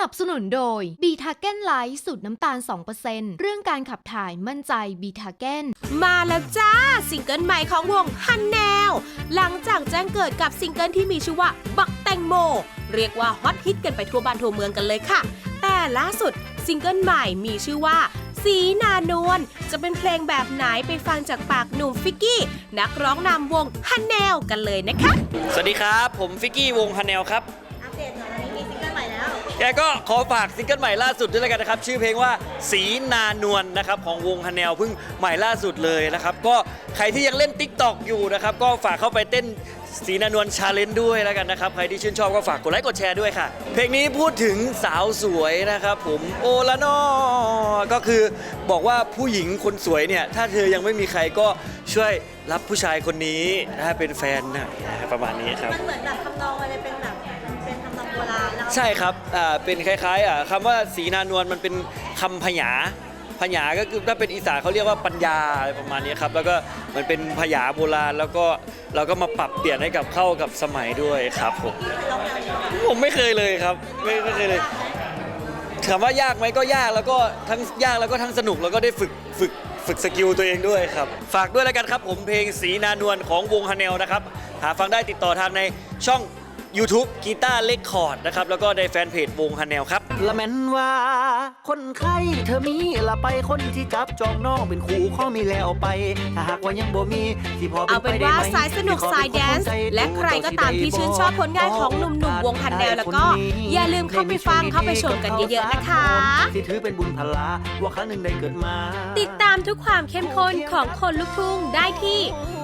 นับสนุนโดยบีทาเก้นไลท์สูตรน้ำตาล 2%เรื่องการขับถ่ายมั่นใจบีทาเก้นมาแล้วจ้าซิงเกิลใหม่ของวงฮันแนว หลังจากแจ้งเกิดกับซิงเกิลที่มีชื่อว่า บักแตงโม เรียกว่าฮอตฮิตกันไปทั่วบ้านทั่วเมืองกันเลยค่ะ แต่ล่าสุดซิงเกิลใหม่มีชื่อว่าสีนานวลจะเป็นเพลงแบบไหนไปฟังจากปากหนุ่มฟิกกี้ นักร้องนำวงฮันแนวกันเลยนะคะ สวัสดีครับ ผมฟิกกี้วงฮันแนลครับ อัปเดตหน่อย แกก็ขอฝากซิงเกิลใหม่ล่าสุดด้วยแล้วกันนะครับ ชื่อเพลงว่าสีนานวลนะครับของวงฮันแนลเพิ่งใหม่ล่าสุดเลยนะครับก็ใครที่ยังเล่น t ิ k t o k อยู่นะครับ ก็ฝากเข้าไปเต้นสีนานวลชาเลนจ์ด้วยแล้วกันนะครับ ใครที่ชื่นชอบก็ฝากกดไลค์กดแชร์ด้วยค่ะ เพลงนี้พูดถึงสาวสวยนะครับ ผมโอละนอ ก็คือบอกว่าผู้หญิงคนสวยเนี่ย ถ้าเธอยังไม่มีใครก็ช่วยรับผู้ชายคนนี้นะฮะเป็นแฟนหน่อยนะประมาณนี้ครับ มันเหมือนแบบทำนองอะไรเป็นแบบเป็นทำนองโบราณแล้วใช่ครับ อ่า เป็นคล้ายๆ อ่าคำว่าสีนานวลมันเป็นคำพยา พยาก็คือถ้าเป็นอีสานเขาเรียกว่าปัญญาอะไรประมาณนี้ครับ แล้วก็มันเป็นพยาโบราณแล้วก็เราก็มาปรับเปลี่ยนให้กับเข้ากับสมัยด้วยครับผมร้องแนวนี้ผมไม่เคยเลยครับ ไม่ไม่เคยเลย ถามว่ายากไหมก็ยากแล้วก็ทั้งยากแล้วก็ทั้งสนุกแล้วก็ได้ฝึกฝึกฝึกสกิลตัวเองด้วยครับ ฝากด้วยแล้วกันครับผมเพลงสีนานวลของวงฮาเนลนะครับ หาฟังได้ติดต่อทางในช่อง YouTube กีตาร์เลคคอร์ดนะครับ แล้วก็ในแฟนเพจวงฮาเนลครับ ละแม่นว่า คนไข้เธอมีละไปคนที่จับจองน้องเป็นคู่ข้อมีแล้วไป ถ้าหากว่ายังบ่มีที่พอเอาเป็นว่าสายสนุกสายแดนซ์และใครก็ตามที่ชื่นชอบผลงานของหนุ่มๆวงฮันแนลแล้วก็ อย่าลืมเข้าไปฟังเข้าไปชมกันเยอะๆนะคะที่ถือเป็นบุญพลาว่าครั้งหนึ่งได้เกิดมา ติดตามทุกความเข้มข้นของคนลุกทุ่งได้ที่แ